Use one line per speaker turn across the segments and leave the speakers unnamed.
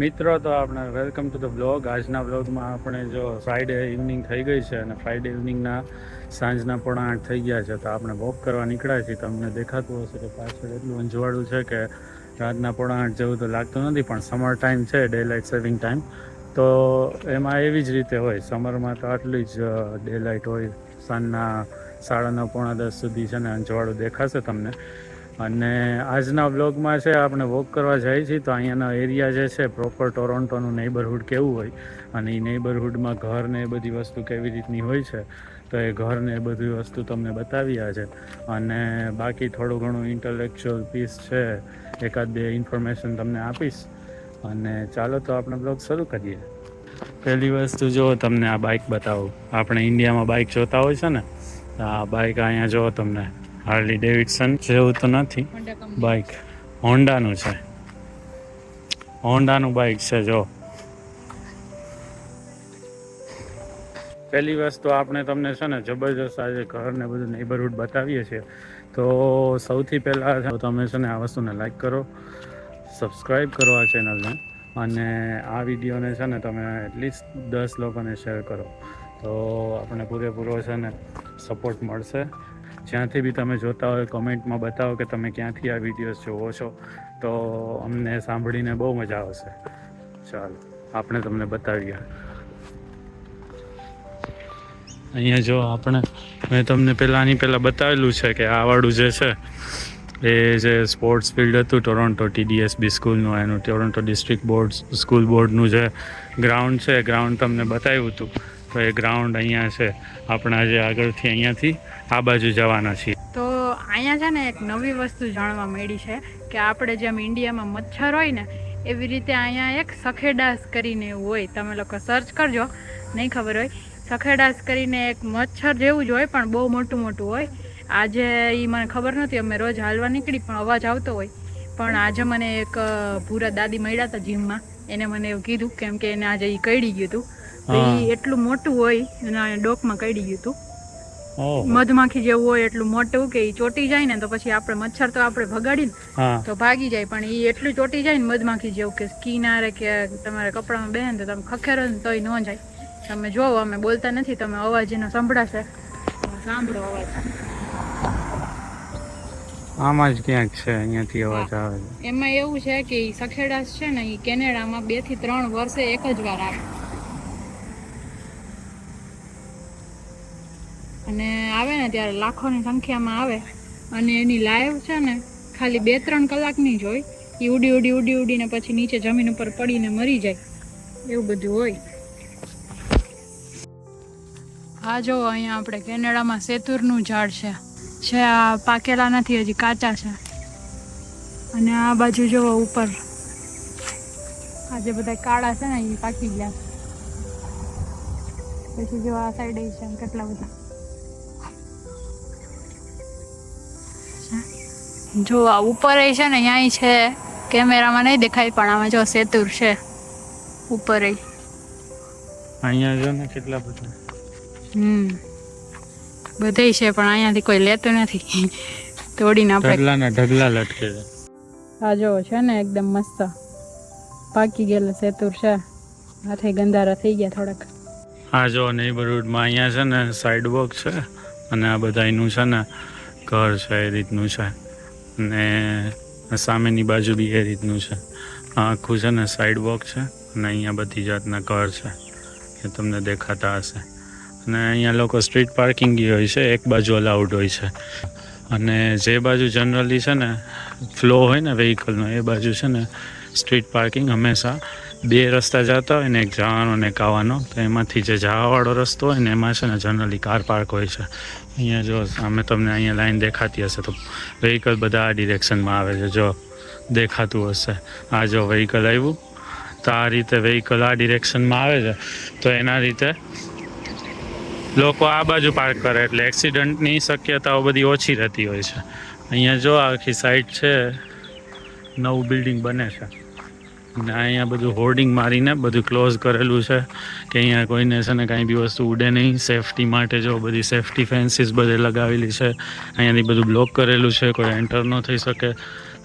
મિત્રો, તો આપણે વેલકમ ટુ ધ બ્લોગ આજના બ્લોગમાં આપણે જો ફ્રાઈડે ઇવનિંગ થઈ ગઈ છે અને ફ્રાઈડે ઇવનિંગના સાંજના પોણા આઠ થઈ ગયા છે, તો આપણે વોક કરવા નીકળ્યા છીએ. તમને દેખાતું હશે કે પાછળ એટલું અંજવાળું છે કે રાતના પોણા આઠ જેવું તો લાગતું નથી, પણ સમર ટાઈમ છે ડે લાઇટ સેવિંગ ટાઈમ તો એમાં એવી જ રીતે હોય સમરમાં તો આટલી જ ડે લાઇટ હોય. સાંજના સાડા નવ, પોણા દસ સુધી છે ને અંજવાળું દેખાશે તમને. અને આજના બ્લોગમાં છે, આપણે વોક કરવા જઈએ છીએ, તો અહીંયાનો એરિયા જે છે પ્રોપર ટોરોન્ટોનું નેબરહુડ કેવું હોય? અને એ નેબરહુડમાં ઘર ને એ બધી વસ્તુ કેવી રીતની હોય છે? તો એ ઘર ને એ બધી વસ્તુ તમને બતાવ્યા છે અને બાકી થોડું ઘણું ઇન્ટલેક્ચ્યુઅલ પીસ છે, એકાદ બે ઇન્ફોર્મેશન તમને આપીશ. અને ચાલો તો આપણે બ્લોગ શરૂ કરીએ. પહેલી વસ્તુ જો, તમને આ બાઇક બતાવું. આપણે ઇન્ડિયામાં બાઇક જોતા હોય છે ને આ બાઇક અહીંયા જો તમને. હાર્લી ડેવિડસન જેવું તો નથી. બાઇક હોન્ડાનું છે. હોન્ડાનું બાઇક છે જો. પહેલી વસ્તુ આપણે તમને છે ને જબરજસ્ત આજે ઘર ને બધું નેબરહુડ બતાવીએ છીએ. તો સૌથી પહેલાં તમે છે ને આ વસ્તુને લાઈક કરો સબસ્ક્રાઈબ કરો આ ચેનલને અને આ વિડીયોને છે ને તમે એટલીસ્ટ દસ લોકોને શેર કરો. તો આપણે પૂરેપૂરો છે ને સપોર્ટ મળશે. જ્યાંથી બી તમે જોતા હોય, કોમેન્ટમાં બતાવો કે તમે ક્યાંથી આ વિડીયોઝ જોવો છો. તો અમને સાંભળીને બહુ મજા આવશે. ચાલો, આપણે તમને બતાવીએ. અહીંયા જો આપણે, મેં તમને પહેલાં આની પહેલાં બતાવેલું છે કે આવાળું જે છે, એ જે સ્પોર્ટ્સ ફિલ્ડ હતું ટોરોન્ટો ટીડીએસબી સ્કૂલનું એનું ટોરોન્ટો ડિસ્ટ્રિક્ટ બોર્ડ સ્કૂલ બોર્ડનું જે ગ્રાઉન્ડ છે ગ્રાઉન્ડ તમને બતાવ્યું હતું. તો એ ગ્રાઉન્ડ અહીંયા છે. આપણા જે આગળથી અહીંયાથી આ બાજુ જવાના છીએ.
તો અહીંયા છે ને એક નવી વસ્તુ જાણવા મળી છે કે આપણે જેમ ઇન્ડિયામાં મચ્છર હોય ને, એવી રીતે અહીંયા એક સખેડાસ કરીને એવું હોય. તમે લોકો સર્ચ કરજો, નહીં ખબર હોય. સખેડાસ કરીને એક મચ્છર જેવું જ હોય, પણ બહુ મોટું મોટું હોય. આજે એ મને ખબર નથી અમે રોજ હાલવા નીકળી, પણ અવાજ આવતો હોય. પણ આજે મને એક ભૂરા દાદી મળ્યા હતા જીમમાં એને મને એવું કીધું, કેમ કે એને આજે એ કઈડી ગયું હતું. તો એ એટલું મોટું હોય અને ડોકમાં કઈડી ગયું હતું મધમાખી જેવું હોય એટલું મોટું કે એ ચોટી જાય ને તો પછી આપણે મચ્છર તો આપણે ભગાડીને
હા.
તો ભાગી જાય પણ એ એટલું ચોટી જાય ને મધમાખી જેવું કે સ્કીન આરે કે તમારે કપડામાં બેન તો તમે ખખેરો ને તોય ન જાય. તમે જોવો અમે બોલતા નથી તમે અવાજ એનો સંભળાશે. સાંભળો અવાજ.
આમાં જ ક્યાંક છે અહીંયાથી અવાજ આવે
એમાં એવું છે કે સખેડાસ છે ને એ કેનેડામાં બેથી ત્રણ વર્ષે એક જ વાર આવે. અને આવે ને ત્યારે લાખોની સંખ્યામાં આવે. અને એની લાઈવ છે ને, ખાલી બે ત્રણ કલાકની જ હોય. એ ઉડી ઉડી ઉડી ઉડીને પછી નીચે જમીન ઉપર પડીને મરી જાય. એવું બધું હોય. આ જો અહીંયા આપણે કેનેડામાં સેતુરનું ઝાડ છે. છે આ પાકેલા નથી, હજી કાચા છે. અને આ બાજુ જોવો ઉપર. આ જે બધા કાળા છે ને એ પાકી ગયા. પછી જો આ સાઈડ છે કેટલા બધા. જો આ ઉપર છે ને અહીંયા છે. કેમેરામાં નહીં દેખાય પણ આમાં જો સેતુર છે. ઉપર
અહીંયા જો ને કેટલા બધા.
હમ. બધે છે પણ અહીંયાથી કોઈ લેતું નથી. તોડીને આપણે
ઢગલાના ઢગલા લટકે છે.
આ જો છે ને એકદમ મસ્ત. પાકી ગયેલા સેતુર છે. હાથે ગંધારા થઈ ગયા થોડાક.
આ જો નેબરહુડમાં અહીંયા છે ને સાઈડ વોક છે. અને આ બધા એનું છે ને ઘર છે એ રીતનું છે. અને સામેની બાજુ બી એ રીતનું છે. આ આખું છે ને સાઈડ વોક છે અને અહીંયા બધી જાતના ઘર છે એ તમને દેખાતા હશે. અને અહીંયા લોકો સ્ટ્રીટ પાર્કિંગ હોય છે, એક બાજુ અલાઉડ હોય છે. અને જે બાજુ જનરલી છે ને ફ્લો હોય ને વ્હીકલનો એ બાજુ છે ને સ્ટ્રીટ પાર્કિંગ હંમેશા બે રસ્તા જતા હોય ને એક જવાનો ને એક આવવાનો. તો એમાંથી જે જવાવાળો રસ્તો હોય ને એમાં છે ને જનરલી કાર પાર્ક હોય છે. અહીંયા જો સામે તમને અહીંયા લાઈન દેખાતી હશે તો વ્હીકલ બધા આ ડિરેક્શનમાં આવે છે. જો દેખાતું હશે. આ જો વ્હીકલ આવ્યું. તો આ રીતે વ્હીકલ આ ડિરેક્શનમાં આવે છે. તો એના રીતે લોકો આ બાજુ પાર્ક કરે એટલે એક્સિડન્ટની શક્યતાઓ બધી ઓછી રહેતી હોય છે. અહીંયા જો આખી સાઈડ છે, નવું બિલ્ડિંગ બને છે. અને અહીંયા બધું હોર્ડિંગ મારીને બધું ક્લોઝ કરેલું છે, કે અહીંયા કોઈને છે ને કાંઈ બી વસ્તુ ઉડે નહીં. સેફટી માટે જો બધી સેફટી ફેન્સીસ બધે લગાવેલી છે. અહીંયાથી બધું બ્લોક કરેલું છે, કોઈ એન્ટર ન થઈ શકે.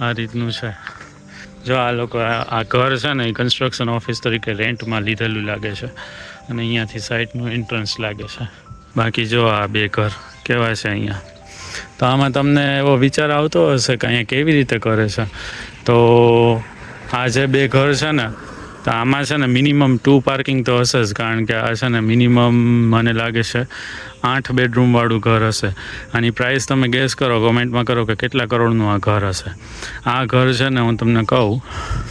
આ રીતનું છે. જો આ લોકો આ ઘર છે ને કન્સ્ટ્રક્શન ઓફિસ તરીકે રેન્ટમાં લીધેલું લાગે છે અને અહીંયાથી સાઇટનું એન્ટ્રન્સ લાગે છે. બાકી જો આ બે ઘર કેવા છે અહીંયા. તો આમાં તમને એવો વિચાર આવતો હશે કે અહીંયા કેવી રીતે કરે છે? તો આ જે બે ઘર છે ને, તો આમાં છે ને મિનિમમ ટુ પાર્કિંગ તો હશે જ, કારણ કે આ છે ને મિનિમમ મને લાગે છે આઠ બેડરૂમવાળું ઘર હશે. આની પ્રાઇસ તમે ગેસ કરો કોમેન્ટમાં કરો કે કેટલા કરોડનું આ ઘર હશે. આ ઘર છે ને હું તમને કહું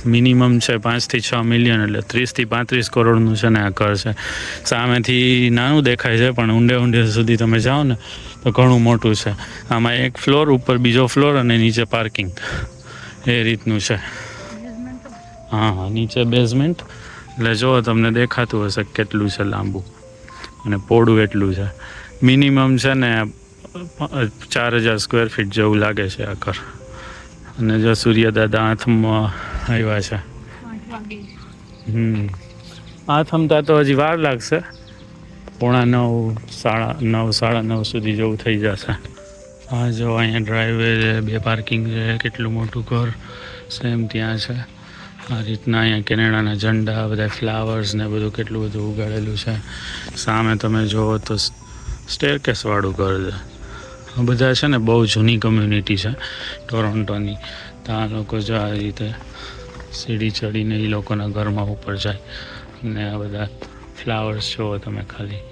મિનિમમ છે પાંચથી છ મિલિયન એટલે ત્રીસથી પાંત્રીસ કરોડનું છે ને આ ઘર છે. સામેથી નાનું દેખાય છે, પણ ઊંડે ઊંડે સુધી તમે જાઓ ને, તો ઘણું મોટું છે. આમાં એક ફ્લોર ઉપર બીજો ફ્લોર અને નીચે પાર્કિંગ એ રીતનું છે. હા હા, નીચે બેઝમેન્ટ એટલે જો તમને દેખાતું હશે કેટલું છે લાંબુ અને પોડું એટલું છે. મિનિમમ છે ને, ચાર હજાર સ્ક્વેર ફીટ જેવું લાગે છે આ ઘર. અને જો સૂર્યદાદા આથમમાં આવ્યા છે. હમ. આ થમતા તો હજી વાર લાગશે. પોણા નવ, સાડા નવ સાડા નવ સુધી જેવું થઈ જશે. હા જો અહીંયા ડ્રાઈવે છે, બે પાર્કિંગ છે, કેટલું મોટું ઘર સેમ ત્યાં છે. આ રીતના અહીંયા કેનેડાના ઝંડા, બધા ફ્લાવર્સ ને બધું કેટલું બધું ઉગાડેલું છે. સામે તમે જુઓ તો સ્ટેરકેસવાળું ઘર છે. બધા છે ને બહુ જૂની કમ્યુનિટી છે ટોરોન્ટોની ત્યાં લોકો જો આ રીતે સીડી ચડીને એ લોકોના ઘરમાં ઉપર જાય. ને આ બધા ફ્લાવર્સ જુઓ તમે ખાલી.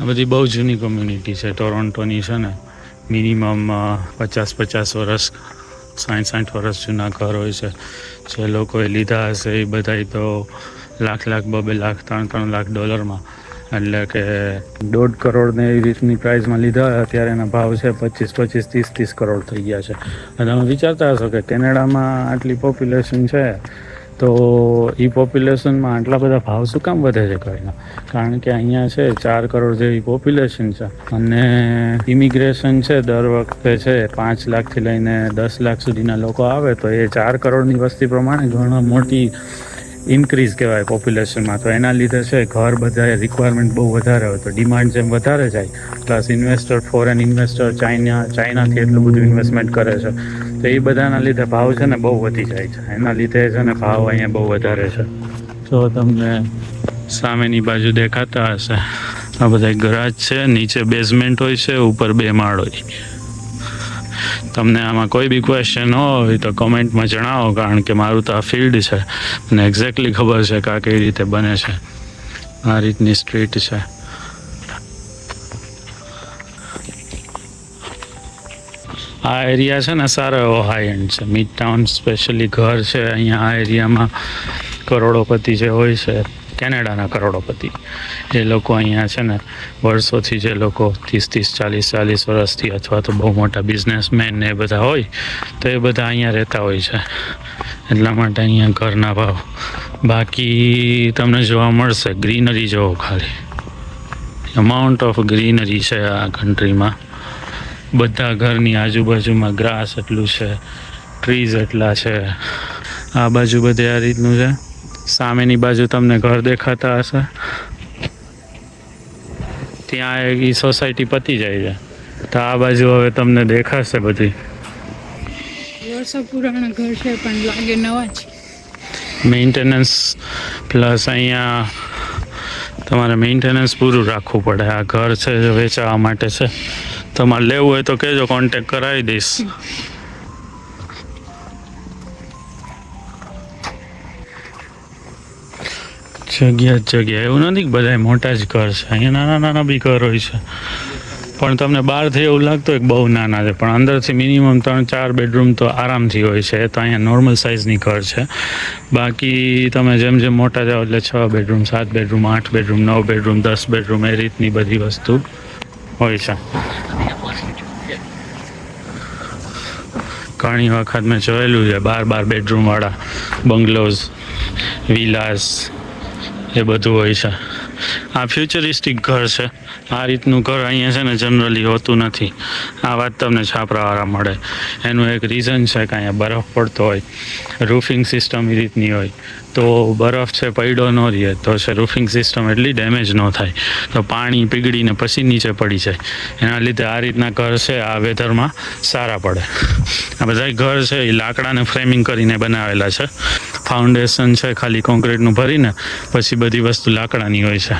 આ બધી બહુ જૂની કમ્યુનિટી છે. ટોરોન્ટોની છે ને મિનિમમ પચાસ પચાસ વર્ષ સાઠ સાઠ વર્ષ જૂના ઘર હોય છે, જે લોકોએ લીધા હશે, એ બધા તો લાખ લાખ, બબે લાખ, ત્રણ ત્રણ લાખ ડોલરમાં. એટલે કે દોઢ કરોડને એવી રીતની પ્રાઇઝમાં લીધા, અત્યારે એના ભાવ છે પચીસ પચીસ, ત્રીસ ત્રીસ કરોડ થઈ ગયા છે. અને તમે વિચારતા હશો કે કેનેડામાં આટલી પોપ્યુલેશન છે તો એ પોપ્યુલેશનમાં આટલા બધા ભાવ શું કામ વધે છે કોઈના કારણ કે અહીંયા છે ચાર કરોડ જેવી પોપ્યુલેશન છે. અને ઇમિગ્રેશન છે દર વખતે છે પાંચ લાખથી લઈને દસ લાખ સુધીના લોકો આવે તો એ ચાર કરોડની વસ્તી પ્રમાણે ઘણા મોટી ઇન્ક્રીઝ કહેવાય પોપ્યુલેશનમાં તો એના લીધે છે ઘર બધા રિક્વાયરમેન્ટ બહુ વધારે હોય તો ડિમાન્ડ જેમ વધારે જાય plus investor foreign investor China, ચાઇનાથી એટલું બધું ઇન્વેસ્ટમેન્ટ કરે છે. તો એ બધાના લીધે ભાવ છે ને બહુ વધી જાય છે. એના લીધે છે ને ભાવ અહીંયા બહુ વધારે છે. તો તમને સામેની બાજુ દેખાતા હશે. આ બધા ગરાજ છે, નીચે બેઝમેન્ટ હોય છે, ઉપર બે માળ હોય. તમને આમાં કોઈ બી ક્વેશ્ચન હોય તો કમેન્ટમાં જણાવો, કારણ કે મારું તો આ ફિલ્ડ છે. મને એક્ઝેક્ટલી ખબર છે કે આ કઈ રીતે બને છે. આ રીતની સ્ટ્રીટ છે. આ એરિયા છે ને, સારો એવો હાઈ એન્ડ છે. મિડ ટાઉન સ્પેશિયલી ઘર છે, અહીંયા આ એરિયામાં કરોડોપતિ જે હોય છે, કેનેડાના કરોડોપતિ. એ લોકો અહીંયા છે ને, વર્ષોથી જે લોકો ત્રીસ ત્રીસ, ચાલીસ ચાલીસ વર્ષથી અથવા તો બહુ મોટા બિઝનેસમેન ને એ બધા હોય, તો એ બધા અહીંયા રહેતા હોય છે. એટલા માટે અહીંયા ઘરના ભાવ. બાકી તમને જોવા મળશે, ગ્રીનરી જોવો ખાલી. અમાઉન્ટ ઓફ ગ્રીનરી છે આ કન્ટ્રીમાં બધા ઘરની આજુબાજુમાં ગ્રાસ એટલું છે ટ્રીઝ એટલા છે. આ બાજુ બધે આ રીતનું છે. સામેની બાજુ તમને ઘર દેખાતા હશે. ત્યાં એ સોસાયટી પતી જાય છે. તો આ બાજુ હવે તમને દેખાશે બધી.
વર્ષો પુરાણા ઘર છે પણ લાગે નવા છે
મેન્ટેનન્સ પ્લસ અહીંયા તમારે મેન્ટેનન્સ પૂરું રાખવું પડે. આ ઘર છે વેચાવા માટે છે. તમારે લેવું હોય તો કહેજો કોન્ટેક કરાવી દઈશ. જગ્યા જગ્યા, એવું નથી બધા મોટા જ ઘર છે. અહીંયા નાના નાના બી ઘર હોય છે. પણ તમને બહારથી એવું લાગતું હોય બહુ નાના છે, પણ અંદરથી મિનિમમ ત્રણ ચાર બેડરૂમ તો આરામથી હોય છે. તો અહીંયા નોર્મલ સાઇઝની ઘર છે. બાકી તમે જેમ જેમ મોટા જાઓ એટલે છ બેડરૂમ સાત બેડરૂમ આઠ બેડરૂમ નવ બેડરૂમ દસ બેડરૂમ એ રીતની બધી વસ્તુ. હોય છે. ઘણી વખત મેં જોયેલું છે, બાર બાર બેડરૂમવાળા બંગલોઝ વિલાસ એ બધું હોય છે. આ ફ્યુચરિસ્ટિક ઘર છે. આ રીતનું ઘર અહીંયા છે ને જનરલી હોતું નથી. આ વાત તમને છાપરાવાળા મળે. એનું એક રીઝન છે કે અહીંયા બરફ પડતો હોય રૂફિંગ સિસ્ટમ એ રીતની હોય. તો બરફ છે, પડ્યો ન રહે. તો છે રૂફિંગ સિસ્ટમ એટલી ડેમેજ ન થાય. તો પાણી પીગળીને પછી નીચે પડી જાય. એના લીધે આ રીતના ઘર છે, આ વેધરમાં સારા પડે. આ બધા ઘર છે, એ લાકડાને ફ્રેમિંગ કરીને બનાવેલા છે. ફાઉન્ડેશન છે, ખાલી કોન્ક્રીટનું ભરીને, પછી બધી વસ્તુ લાકડાની હોય છે.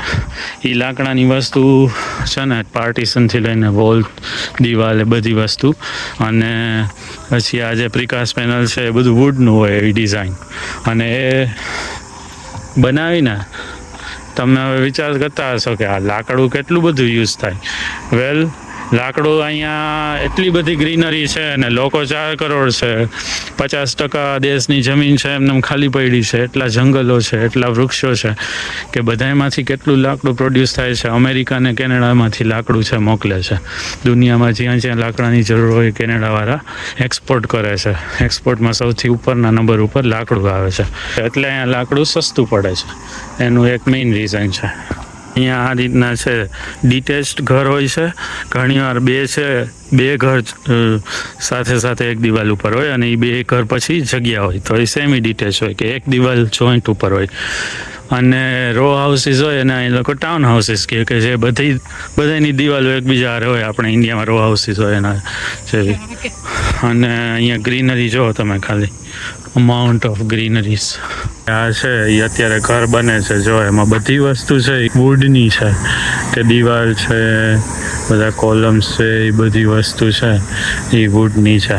એ લાકડાની વસ્તુ છે ને પાર્ટીશનથી લઈને વોલ દિવાલ એ બધી વસ્તુ. અને પછી આ જે પ્રિકાસ પેનલ છે, એ બધું વુડનું હોય એવી ડિઝાઇન અને એ બનાવીને તમે હવે વિચાર કરતા હશો કે આ લાકડું કેટલું બધું યુઝ થાય. વેલ લાકડું અહીંયા એટલી બધી ગ્રીનરી છે અને લોકો ચાર કરોડ છે. પચાસ ટકા દેશની જમીન છે, એમને ખાલી પડી છે. એટલા જંગલો છે, એટલા વૃક્ષો છે કે બધામાંથી કેટલું લાકડું પ્રોડ્યુસ થાય છે. અમેરિકા અને કેનેડામાંથી લાકડું છે, મોકલે છે. દુનિયામાં જ્યાં જ્યાં લાકડાની જરૂર હોય, કેનેડાવાળા એક્સપોર્ટ કરે છે. એક્સપોર્ટમાં સૌથી ઉપરના નંબર ઉપર લાકડું આવે છે. એટલે અહીંયા લાકડું સસ્તું પડે છે. એનું એક મેઇન રીઝન છે. અહીંયા આ રીતના છે. ડિટેસ્ટ ઘર હોય છે. ઘણીવાર બે છે બે ઘર સાથે સાથે એક દિવાલ ઉપર હોય અને એ બે ઘર પછી જગ્યા હોય. તો એ સેમી ડિટેચ હોય કે એક દિવાલ જોઈન્ટ ઉપર હોય. અને રો હાઉસીસ હોય અને એ લોકો ટાઉન હાઉસીસ કહે કે જે બધી બધાની દિવાલો એકબીજા હારે હોય. આપણે ઇન્ડિયામાં રો હાઉસીસ હોય એના જેવી. અને અહીંયા ગ્રીનરી જો તમે ખાલી. અમાઉન્ટ ઓફ ગ્રીનરીઝ આ છે એ અત્યારે ઘર બને છે. જો, એમાં બધી વસ્તુ છે એ વુડની છે, કે દિવાલ છે, બધા કોલમ્સ છે એ બધી વસ્તુ છે એ વુડની છે.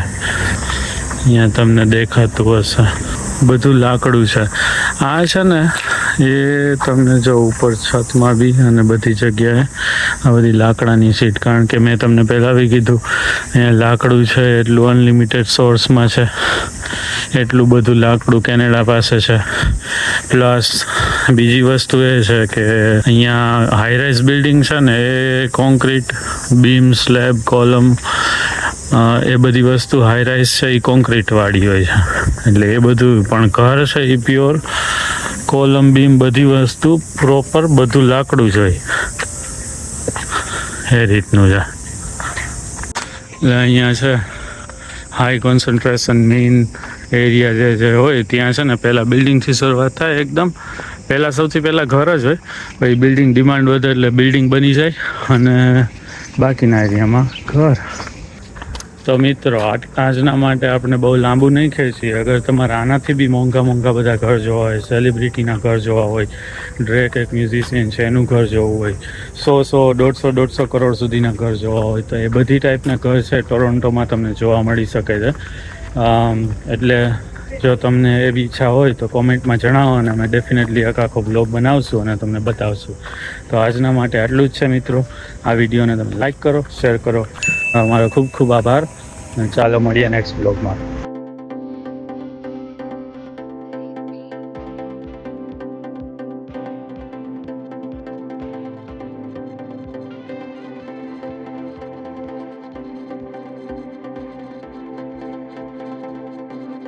અહીંયા તમને દેખાતું હશે. બધું લાકડું છે. આ છે ને, એ તમને જો ઉપર છતમાં બી અને બધી જગ્યાએ આ બધી લાકડાની સીટ કારણ કે મેં તમને પહેલાં બી કીધું, અહીંયા લાકડું છે, એટલું અનલિમિટેડ સોર્સમાં છે. એટલું બધું લાકડું કેનેડા પાસે છે. પ્લસ બીજી વસ્તુ એ છે કે અહીંયા હાઈરાઇઝ બિલ્ડિંગ છે ને એ કોન્ક્રીટ બીમ સ્લેબ કોલમ એ બધી વસ્તુ હાઈરાઇઝ છે, એ કોન્ક્રીટવાળી હોય છે. એટલે એ બધું પણ ઘર છે એ પ્યોર કોલમ બીમ બધી વસ્તુ પ્રોપર બધું લાકડું જ હોય. એ રીતનું છે. એટલે અહીંયા છે હાઈ કોન્સન્ટ્રેશન મેઇન એરિયા જે જે હોય ત્યાં છે ને પહેલાં બિલ્ડિંગથી શરૂઆત થાય એકદમ. પહેલાં સૌથી પહેલાં ઘર જ હોય. પછી બિલ્ડિંગ ડિમાન્ડ વધે એટલે બિલ્ડિંગ બની જાય અને બાકીના એરિયામાં ઘર. તો મિત્રો આજ- આજના માટે આપણે બહુ લાંબુ નહીં ખેંચીએ. અગર તમારે આનાથી બી મોંઘા મોંઘા બધા ઘર જોવા હોય સેલિબ્રિટીના ઘર જોવા હોય ડ્રેક એક મ્યુઝિશિયન છે, એનું ઘર જોવું હોય, સો સો, દોઢસો દોઢસો કરોડ સુધીના ઘર જોવા હોય, તો એ બધી ટાઈપના ઘર છે ટોરોન્ટોમાં તમને જોવા મળી શકે છે. એટલે જો તમને એવી ઈચ્છા હોય તો કોમેન્ટમાં જણાવો અને અમે ડેફિનેટલી એક આખો બ્લોગ બનાવશું અને તમને બતાવશું. તો આજના માટે આટલું જ છે મિત્રો. આ વિડીયોને તમે લાઈક કરો શેર કરો. અમારો ખૂબ ખૂબ આભાર. ચાલો મળીએ નેક્સ્ટ બ્લોગમાં